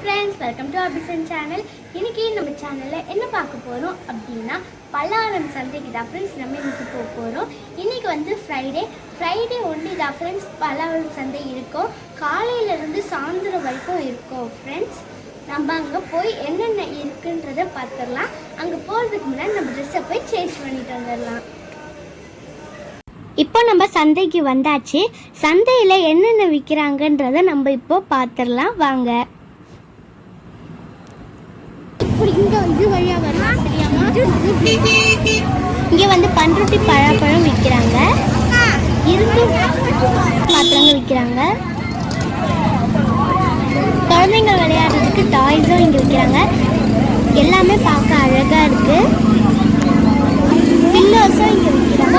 Friends welcome to Abisan channel இன்றைக்கி நம்ம சேனலில் என்ன பார்க்க போகிறோம் அப்படின்னா பல்லாரம் சந்தைக்கு தான் ஃப்ரெண்ட்ஸ் நம்ம இன்றைக்கி போக போகிறோம் இன்றைக்கி வந்து ஃப்ரைடே ஃப்ரைடே ஒன்லி தான் ஃப்ரெண்ட்ஸ் பல்லாரம் சந்தை இருக்கும். காலையிலேருந்து சாயந்தரம் வரைக்கும் இருக்கும் ஃப்ரெண்ட்ஸ் நம்ம அங்கே போய் என்னென்ன இருக்குன்றதை பார்த்துடலாம். அங்கே போகிறதுக்கு முன்னாடி நம்ம ட்ரெஸ்ஸை போய் சேஞ்ச் பண்ணிட்டு வந்துடலாம். இப்போ நம்ம சந்தைக்கு வந்தாச்சு. சந்தையில் என்னென்ன விற்கிறாங்கன்றதை நம்ம இப்போ பார்த்துடலாம். வாங்க. அப்படி இங்கே இது வழியாக வரலாம் சரியாமா இங்கே வந்து பண்ருட்டி பழப்பழம் விற்கிறாங்க இரும்பு பாத்திரங்கள் விற்கிறாங்க குழந்தைங்க விளையாடுறதுக்கு டாய்ஸும் இங்கே விற்கிறாங்க எல்லாமே பார்க்க அழகாக இருக்குது பில்லோஸும் இங்கே விற்கிறாங்க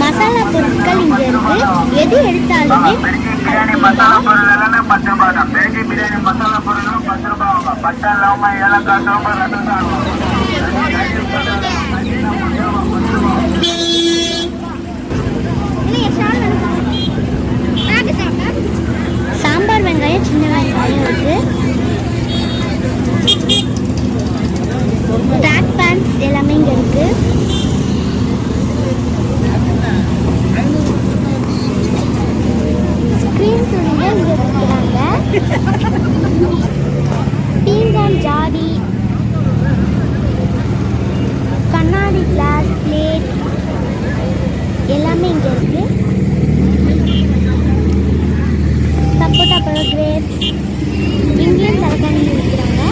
மசாலா பொருட்கள் இங்கே இருக்கு. எது எடுத்தாலுமே பிரியாணி மசாலா பொருள் எல்லாமே பத்து ரூபாய் தான் பேஜி பிரியாணி மசாலா பொருள் பத்து ரூபாய் ஆகும் பட்டை லவங்க ஏலக்காய் சோம்பு ரெண்டு தான் ஆகும் சாம்பார் வெங்காயம் சின்ன வெங்காயம் இருக்கு ட்ராக் பேண்ட்ஸ் எல்லாமே இங்கே இருக்கு ஸ்க்ரீன் துணிங்க இங்கே இருக்கிறாங்க பீங்கான் ஜாடி கண்ணாடி கிளாஸ் பிளேட் எல்லாமே இங்கே இருக்கு சப்போட்டா பழம் கிரேப்ஸ் இங்கேயும் தலைக்காணி விற்கிறாங்க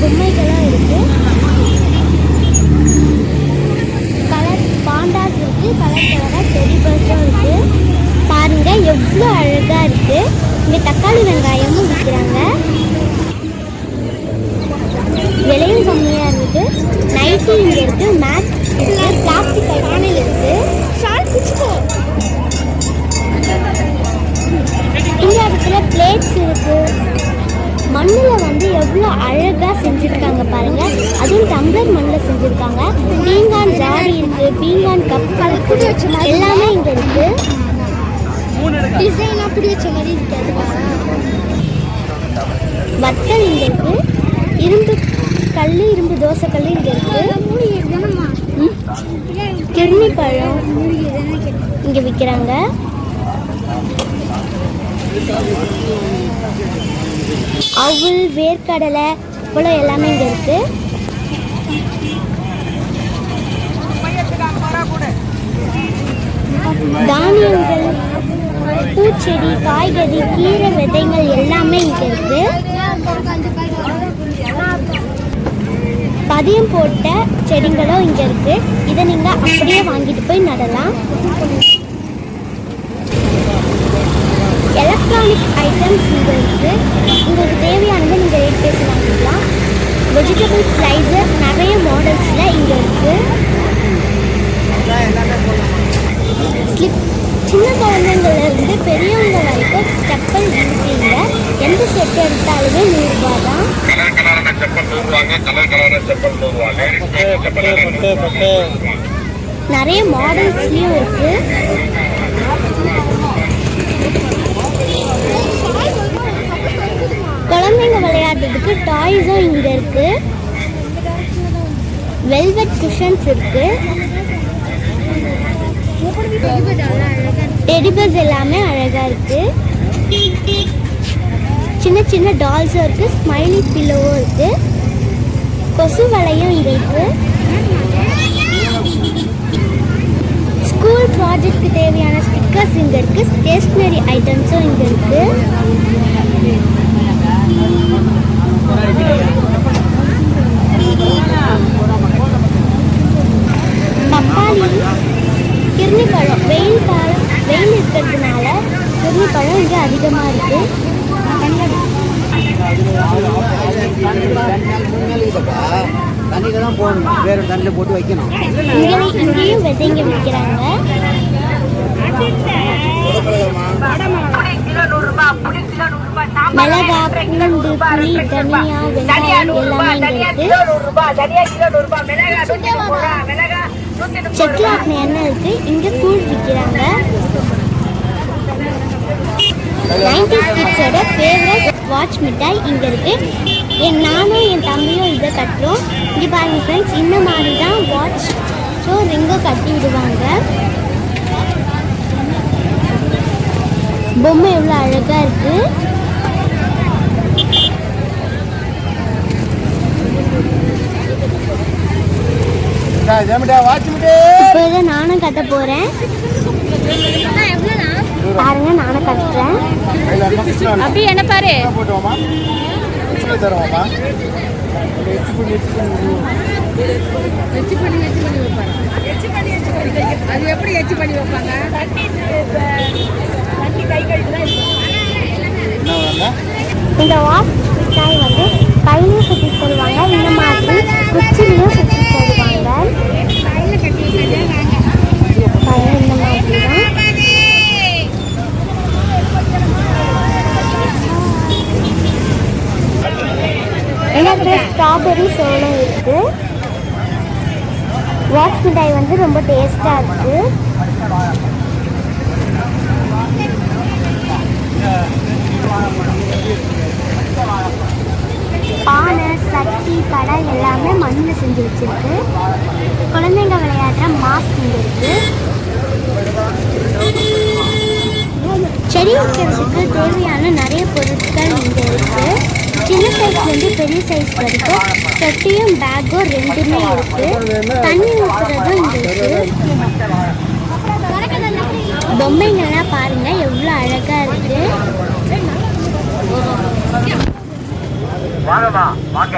பொம்மைகளும் இருக்கு கலர் பாண்டாஸ் இருக்கு கலர் கலராக டெடி பர்ஸும் இருக்கு பாருங்க எவ்வளோ அழகா இருக்கு இங்க தக்காளி வெங்காயமும் விற்கிறாங்க விலையும் கம்மியா இருக்கு நைட்டி இங்க இருக்கு மேட் இருக்கு பிளாஸ்டிக் பானையில் இருக்கு ஷால் பிடிச்சிக்கோ இந்த இடத்துல பிளேட்ஸ் இருக்கு மண்ணில் வந்து எவ்வளோ அழகாக செஞ்சுருக்காங்க பாருங்க அதுவும் டம்ளர் மண்ணில் செஞ்சுருக்காங்க பீங்கான் ஜாடி இருக்கு பீங்கான் கப் எல்லாமே இங்கே இருக்கு. டிசைன் அப்படி வச்ச மாதிரி இருக்காது வத்தல் இங்கே இருக்கு. இரும்பு கல் இரும்பு தோசை கல் இங்கே இருக்கு. ம். பழம் இங்கே விற்கிறாங்க அவுல் வேர்க்கடலை இப்போலாம் எல்லாமே இங்கே இருக்குது தானியங்கள் பூச்செடி காய்கறி கீரை விதைகள் எல்லாமே இங்கே இருக்கு. பதியம் போட்ட செடிங்களும் இங்கே இருக்கு. இதை நீங்கள் அப்படியே வாங்கிட்டு போய் நடலாம். எலக்ட்ரானிக் ஐட்டம்ஸ் இங்கே இருக்குது உங்களுக்கு தேவையானதை நீங்கள் ரேட் பேசி வாங்கிக்கலாம். வெஜிடபிள் ஸ்லைசர் நிறைய மாடல்ஸில் இங்கே இருக்குது ஸ்லிப் சின்ன குழந்தைங்கள்லேருந்து பெரியவங்க வரைக்கும் செப்பல் இருக்குங்க எந்த செட் எடுத்தாலுமே நூறுரூபா தான் கலர் கலரான செப்பல் நூறு கலர் கலரான செப்பல் நிறைய மாடல்ஸ்லேயும் இருக்குது குழந்தைங்க விளையாடுறதுக்கு டாய்ஸும் இங்கே இருக்கு. வெல்வெட் குஷன்ஸ் இருக்குது டெடிபர்ஸ் எல்லாமே அழகா இருக்கு. சின்ன சின்ன டால்ஸும் இருக்கு ஸ்மைலி பில்லோவும் இருக்கு. கொசு வலையும் இங்க இருக்கு ஸ்கூல் ப்ராஜெக்ட்க்கு தேவையான ஸ்டிக்கர்ஸ் இங்க இருக்கு. ஸ்டேஷ்னரி ஐட்டம்ஸும் இங்க இருக்கு பப்பாளி கிர்னி பழம் வெயில் காலம் வெயில் இருக்கிறதுனால கிர்னி பழம் இங்கே அதிகமாக இருக்கு. தண்ணியில தான் போடணும் வேற தண்ணியில் போட்டு வைக்கணும் இங்கேயும் விதைங்க விற்கிறாங்க. மிளகா பூண்டு புளி தனியா வெங்காயம் எல்லாமே இருக்கு. செக்லாட்னு எண்ணெய் இருக்கு இங்கே கூழ் விற்கிறாங்க நைன்டி கிட்ஸ் ஃபேவரட் வாட்ச் மிட்டாய் இங்கே இருக்குது என் நானும் என் தம்பியும் இதை கட்டுறோம். இங்கே பாருங்க ஃப்ரெண்ட்ஸ் இந்த மாதிரி தான் வாட்ச் ஸோ ரிங்கும் கட்டி விடுவாங்க. பொம்மை எவ்வளோ அழகாக இருக்குது இப்போ நானும் கட்ட போகிறேன் பாருங்க நானும் கட்டுறேன் அப்படி என்ன பாரு? அது எப்படி எச்சி பண்ணி வைப்பாங்க? இந்த வாட்ச் மிட்டாய் வந்து கையிலையும் சுற்றி தருவாங்க இந்த மாதிரி குச்சிலையும் சுற்றி தருவாங்க இந்த மாதிரி தான் எனக்கு ஸ்ட்ராபெரி சோளம் இருக்கு. வாட்ச் மிட்டாய் வந்து ரொம்ப டேஸ்டாக இருக்கு. பானை சட்டி கடை எல்லாமே மண்ணில் செஞ்சு வச்சுருக்கு. குழந்தைங்க விளையாடுற மாஸ்க் இங்கே இருக்கு. செடி வைக்கிறதுக்கு தேவையான நிறைய பொருட்கள் இங்கே இருக்கு. சின்ன சைஸ்லேருந்து பெரிய சைஸ் வரைக்கும் தொட்டியும் பேக்கும் ரெண்டுமே இருக்கு. தண்ணி ஊற்றுறதும் இங்கே இருக்கு. பொம்மைங்கள்லாம் பாருங்க எவ்வளோ அழகாக இருக்கு. வாங்கம்மா வாங்க.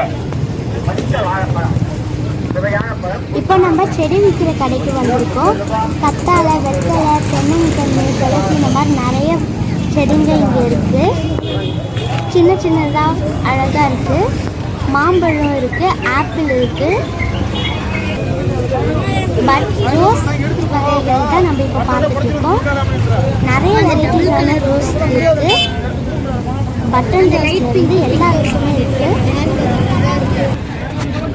இப்போ நம்ம செடி விற்கிற கடைக்கு வந்திருக்கோம். கத்தாழை வெத்தலை தென்னங்கன்று துளசி இந்த மாதிரி நிறைய செடிங்க இங்கே இருக்குது சின்ன சின்னதாக அழகாக இருக்குது மாம்பழம் இருக்குது ஆப்பிள் இருக்குது பட் ரோஸ் வகைகள் தான் நம்ம இப்போ பார்த்துட்டு இருக்கோம். நிறைய வெரைட்டிஸான ரோஸ் இருக்குது பட்டன் ரோஸ்லேருந்து எல்லா ரோஸுமே இருக்குது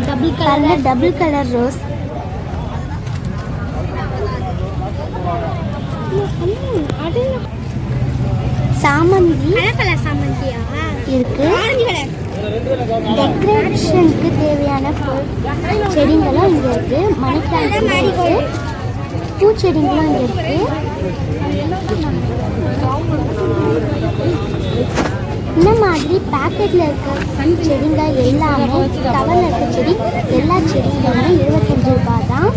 double colour double colour rose. சாமந்தி இருக்கு. டெக்கரேஷனுக்கு தேவையான செடிங்களும் இங்கே இருக்கு. மணி பிளான்ட் இருக்கு. பூச்செடிங்களும் இங்கே இருக்கு. இந்த மாதிரி பேக்கெட்டில் இருக்க செடிங்க எல்லாமே கவரில் இருக்க செடி எல்லா செடிங்களுமே இருபத்தஞ்சு ரூபாய் தான்.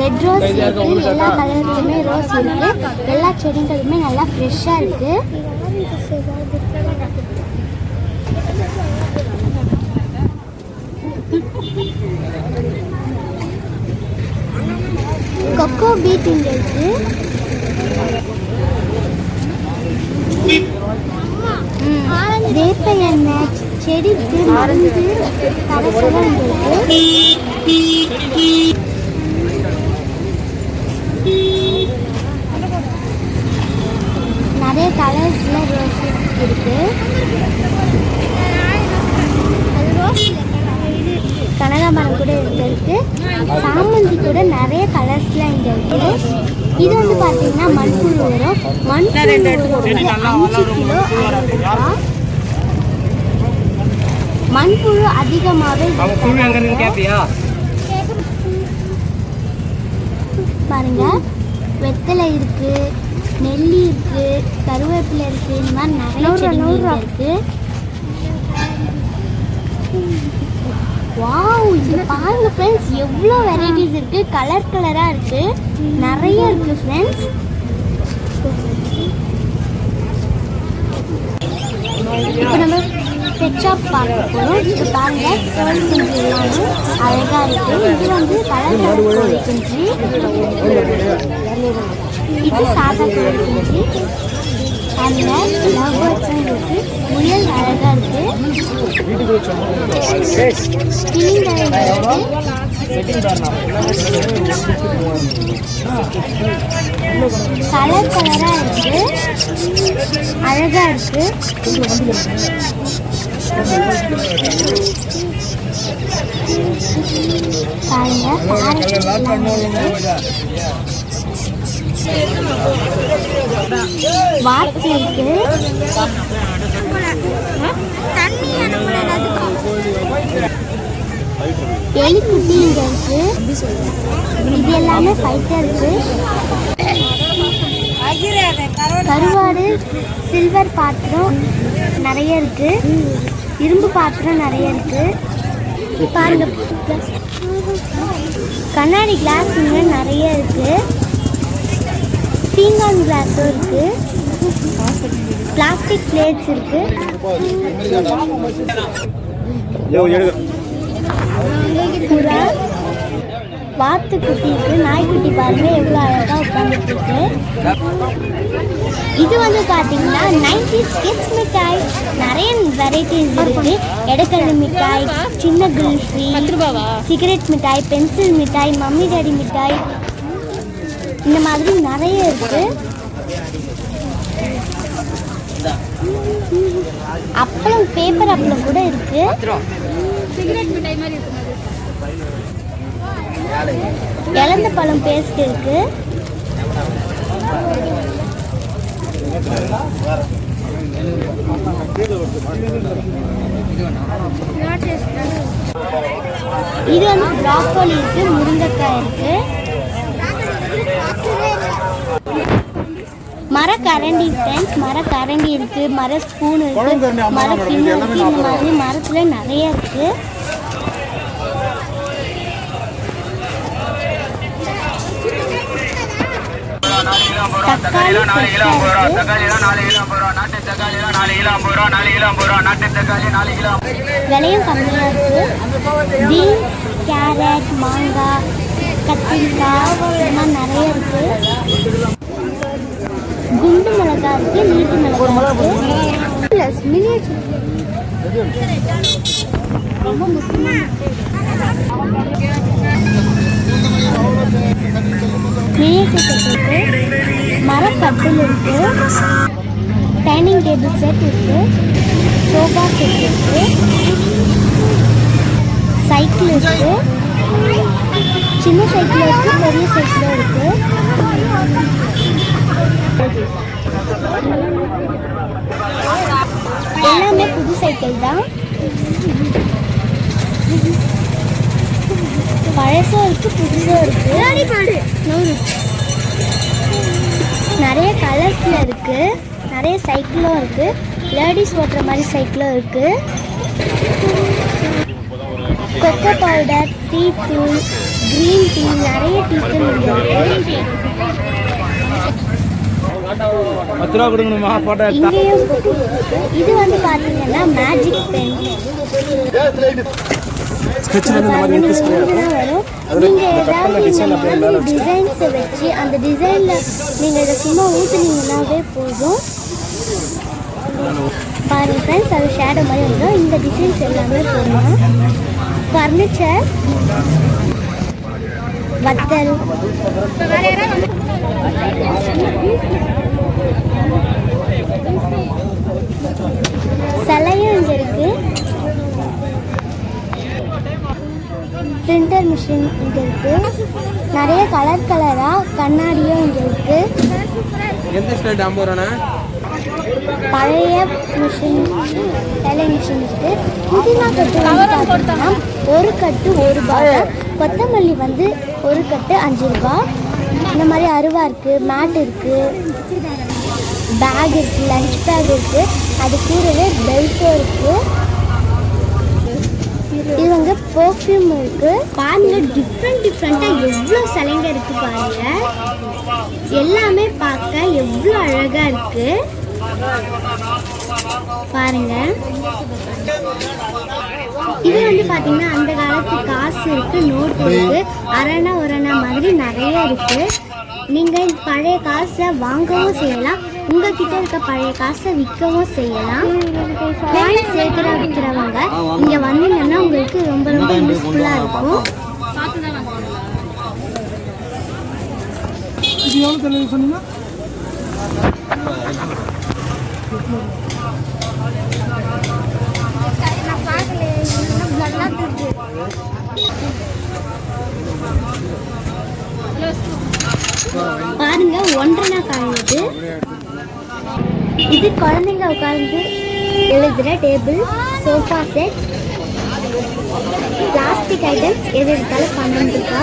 ரெட் ரோஸ் இருக்கு எல்லா கலர்லையுமே ரோஸ் இருக்கு. எல்லா செடிகளுமே நல்லா ஃப்ரெஷ்ஷாக இருக்கு. கொக்கோ பீட் இங்கே இருக்கு. வேப்ப எண்ணெய் செடிக்கு மருந்து கரைசலும் இங்க இருக்கு. நிறைய கலர்ஸ்ல ரோஸ் இருக்கு கனகாமரம் கூட இங்க இருக்கு. சாமந்தி கூட நிறைய கலர்ஸ்ல இங்க இருக்கு. இது வந்து பாத்தீங்கன்னா மண்புழு வரும் மண்புழு வந்து அஞ்சு கிலோ. மண்புழு அதிகமாகவே பாருங்க. வெத்தலை இருக்கு நெல்லி இருக்கு கருவேப்பிலை இருக்கு இந்த மாதிரி நிறைய செடிங்க இங்க வாவ் இது பாருங்க ஃப்ரெண்ட்ஸ் எவ்வளோ வெரைட்டிஸ் இருக்கு கலர் கலரா இருக்கு நிறைய இருக்கு ஃப்ரெண்ட்ஸ் இப்போ நம்ம பெட் ஷாப் பார்க்க போகிறோம் இது பாருங்க கோழி குஞ்சு எல்லாமே அழகாக இருக்கு இது வந்து கலர் கலர் கோழி குஞ்சு இது சாதா கோழி குஞ்சு பாருங்க லவ் பேர்ட்ஸும் இருக்குது முயல் அழகா இருக்கு. கிளிங்கள் இருக்கு கலர் கலரா இருக்கு. அழகா இருக்கு. பாருங்க parrot எல்லாம் இருக்கு. வாட்ச் இருக்கு எலிக்குட்டி இங்க இருக்கு இது எல்லாமே ஃபைட்டர்ஸு கருவாடு சில்வர் பாத்திரம் நிறைய இருக்கு. இரும்பு பாத்திரம் நிறைய இருக்கு. பாருங்க. கண்ணாடி கிளாஸ் இங்கே நிறைய இருக்குது பீங்கான் கிளாஸும் இருக்கு. பிளாஸ்டிக் பிளேட்ஸ் இருக்கு. புறா வாத்து குட்டி இருக்கு. நாய்க்குட்டி பாருங்க எவ்வளோ அழகா உட்காந்துட்டு இருக்கு. இது வந்து பாத்தீங்கன்னா நைன்டி ஸ்கெட்ச் மிட்டாய். நிறைய வெரைட்டிஸ் இருக்கு. எடக்கடலை மிட்டாய் சின்ன குல்ஃபி சிகரெட் மிட்டாய் பென்சில் மிட்டாய் மம்மி டாடி மிட்டாய் இந்த மாதிரி நிறைய இருக்கு. அப்பளம் பேப்பர் அப்பளம் கூட இருக்கு. இழந்த பழம் பேஸ்ட் இருக்கு. இது வந்து ப்ராக்கோலி இருக்கு முருங்கைக்காய் இருக்கு. மரக்கரண்டி ஃப்ரெண்ட்ஸ் மரக்கரண்டி இருக்கு மர ஸ்பூன் இருக்கு மர கிண்ணம் இருக்கு இந்த மாதிரி மரத்துல நிறைய இருக்கு. தக்காளி விலையும் கம்மியாக இருக்கு. பீன்ஸ் கேரட் மாங்காய் கத்திரிக்காய் இந்த மாதிரி நிறைய இருக்கு. குண்டு மிளகா இருக்கு நீட்டு மிளகா இருக்கு. ப்ளஸ் மினியேச்சர் ரொம்ப முக்கியமான மினியேச்சர் செட் இருக்கு. மரக்கட்டில் டைனிங் டேபிள் செட் இருக்கு. சோஃபா செட் இருக்கு. சைக்கிள் இருக்கு. சின்ன சைக்கிள் இருக்கு பெரிய சைக்கிளும் இருக்கு. எல்லாமே புது சைக்கிள் தான். பழசும் இருக்கு புதுசும் இருக்கு. நூறு. நிறைய கலர்ஸ்ல இருக்கு. நிறைய சைக்கிளும் இருக்கு. லேடிஸ் ஓட்டுற மாதிரி சைக்கிளும் இருக்கு. கொக்கோ பவுடர் டீ தூள் க்ரீன் டீ நிறைய டீ தூள் இருக்கு. பத்து ரூபா போட்டோ இங்கேயும் இது வந்து பாத்தீங்கன்னா மேஜிக் பென் வரும். நீங்க ஏதாவது இந்த மாதிரி டிசைன்ஸை வச்சு அந்த டிசைன்ல நீங்க இதை சும்மா ஊத்துனீங்கன்னாவே போதும். பாருங்க ஃப்ரெண்ட்ஸ் அது ஷேடோ மாதிரி வந்துடும் இந்த டிசைன்ஸ் எல்லாமே போடலாம் ஃபர்னிச்சர் வத்தல். சிலையும் இங்கே இருக்கு. பிரிண்டர் மிஷின் இங்கே இருக்கு. நிறைய கலர் கலராக கண்ணாடியும் இங்கே இருக்கு. பழைய மிஷின் வேலை மிஷின் இருக்கு. புதினா கட்டு பார்த்தீங்கன்னா ஒரு கட்டு ஒரு ரூபாய் கொத்தமல்லி வந்து ஒரு கட்டு அஞ்சு ரூபா. இந்த மாதிரி அருவா இருக்குது மேட் இருக்குது பேக் இருக்குது லஞ்ச் பேக் இருக்குது அது கூடவே பெல்ட்டும் இருக்குது இது வந்து பர்ஃப்யூம் இருக்குது பாருங்க டிஃப்ரெண்ட் டிஃப்ரெண்ட்டாக எவ்வளோ சிலைங்க இருக்குது பாருங்க. எல்லாமே பார்க்க எவ்வளோ அழகாக இருக்குது பாருங்க. இது வந்து பார்த்தீங்கன்னா அந்த காலத்து காசு இருக்கு நோட் இருக்கு அரணா உரணா மாதிரி நிறைய இருக்கு. நீங்கள் பழைய காசை வாங்கவும் செய்யலாம். உங்ககிட்ட இருக்க பழைய காசை விற்கவும் செய்யலாம். காயின் சேர்க்கிற விற்கிறவங்க இங்கே வந்தீங்கன்னா உங்களுக்கு ரொம்ப ரொம்ப யூஸ்ஃபுல்லாக இருக்கும். சொன்னீங்க பாருங்க ஒன்றரை காயினது இது குழந்தைங்க உட்கார்ந்து எழுதுகிற table sofa set plastic items எது எடுத்தாலும் பன்னெண்டு ரூபா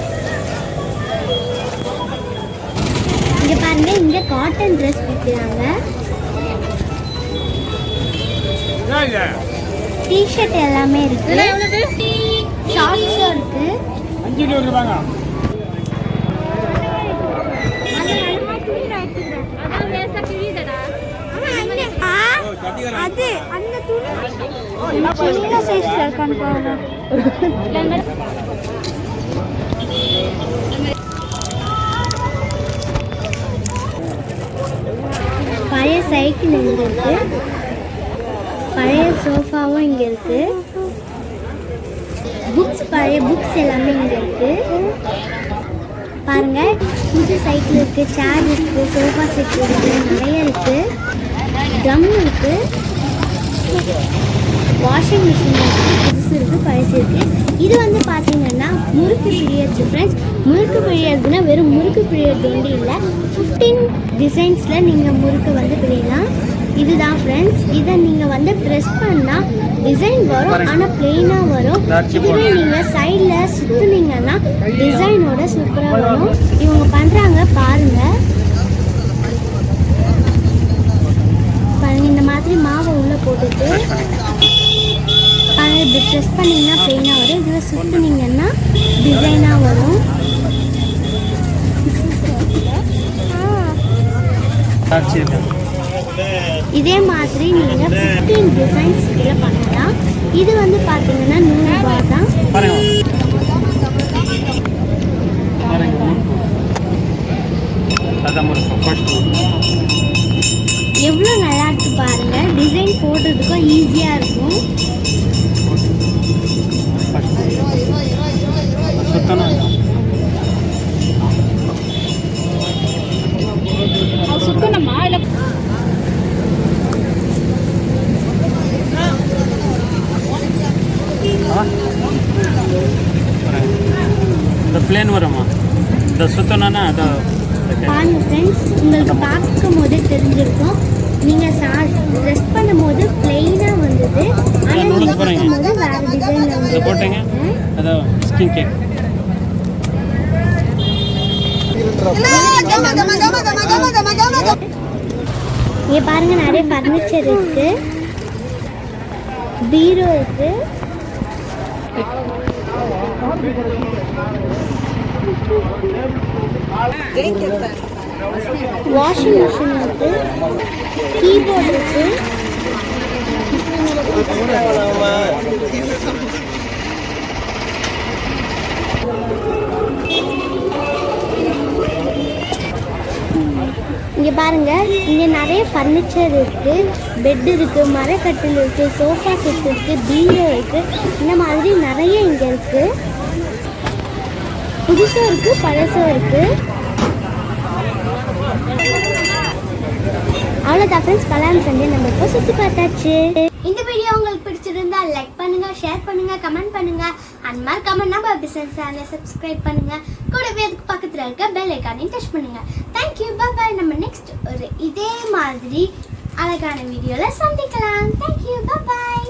பாருங்க இங்க காட்டன் ட்ரெஸ் விற்கிறாங்க டிஷர்ட் எல்லாமே இருக்கு. ஷார்ட்ஸும் இருக்கு. அது அந்த துணி சின்ன சைஸ்ல இருக்கான்னு பாருங்க. பழைய சைக்கிள் இங்க இருக்கு? பழைய சோஃபாவும் இங்க இருக்கு. புக்ஸ் பழைய புக்ஸ் எல்லாமே இங்க இருக்கு. பாருங்க புது சைக்கிள் இருக்கு சேர் இருக்கு சோஃபா செட் இருக்கு நிறைய இருக்கு. ட்ரம் இருக்கு. வாஷிங் மிஷின் புதுசு இருக்கு பழசு இருக்கு. இது வந்து பார்த்தீங்கன்னா முறுக்கு பிழியறது ஃப்ரெண்ட்ஸ் முறுக்கு பிழியறதுனா வெறும் முறுக்கு பிழியறது ஒன்று இல்லை. ஃபிஃப்டீன் டிசைன்ஸில் நீங்கள் முறுக்கு வந்து பிழியலாம் இதுதான் ஃப்ரெண்ட்ஸ் இதை நீங்கள் வந்து ப்ரெஸ் பண்ணால் டிசைன் வரும் ஆனால் பிளெயினாக வரும். இதுவே நீங்கள் சைடில் சுற்றுனீங்கன்னா டிசைனோட சூப்பராக வரும். இவங்க பண்ணுறாங்க பாருங்கள் பாருங்க இந்த மாதிரி மாவை உள்ளே போட்டுட்டு இப்படி ப்ரெஸ் பண்ணிங்கன்னா பெயினாக வரும். இதில் சுற்றுனீங்கன்னா டிசைனாக வரும். இதே மாதிரி நீங்கள் ஃபிஃப்டீன் டிசைன்ஸ் இதில் பண்ணலாம். இது வந்து பார்த்தீங்கன்னா நூறுரூபா தான். எவ்வளோ நல்லா இருக்கு பாருங்கள் டிசைன் போடுறதுக்கும் ஈஸியாக இருக்கும். இந்த பிளேன் வருமா? இந்த சுத்தணும்னா அதை பாருங்க ஃப்ரெண்ட்ஸ் உங்களுக்கு பார்க்கும் போதே தெரிஞ்சிருக்கும். நீங்கள் சா ட்ரெஸ் பண்ணும்போது பிளெயினாக வந்தது. ஆனால் நீங்கள். போடும்போது வேறு வந்து போட்டீங்க. அதை ஸ்கின் கேக் இங்கே பாருங்க நிறைய ஃபர்னிச்சர் இருக்கு. பீரோ இருக்கு. வாஷிங் மிஷின் இருக்கு. கீபோர்டு இருக்கு. இங்கே பாருங்க இங்கே நிறைய ஃபர்னிச்சர் இருக்கு பெட் இருக்கு மரக்கட்டில் இருக்கு சோஃபா செட் இருக்கு பீரோ இருக்கு இந்த மாதிரி நிறைய இங்கே இருக்கு. புதுசும் இருக்கு பழசும் இருக்கு. அவ்வளோதான் ஃப்ரெண்ட்ஸ் கலாம் சண்டே நம்ம இப்போ சுற்றி பார்த்தாச்சு. இந்த வீடியோ உங்களுக்கு பண்ணுங்க ஷேர் பண்ணுங்க கமெண்ட் பண்ணுங்க. மாதிரி கமெண்ட் நம்ம பிசினஸ் சேனலை சப்ஸ்கிரைப் பண்ணுங்க. கூடவே அதுக்கு பக்கத்தில் இருக்க பெல் ஐக்கானையும் டச் பண்ணுங்க. தேங்க்யூ பாய் நம்ம நெக்ஸ்ட் ஒரு இதே மாதிரி அழகான வீடியோவில் சந்திக்கலாம். Thank you bye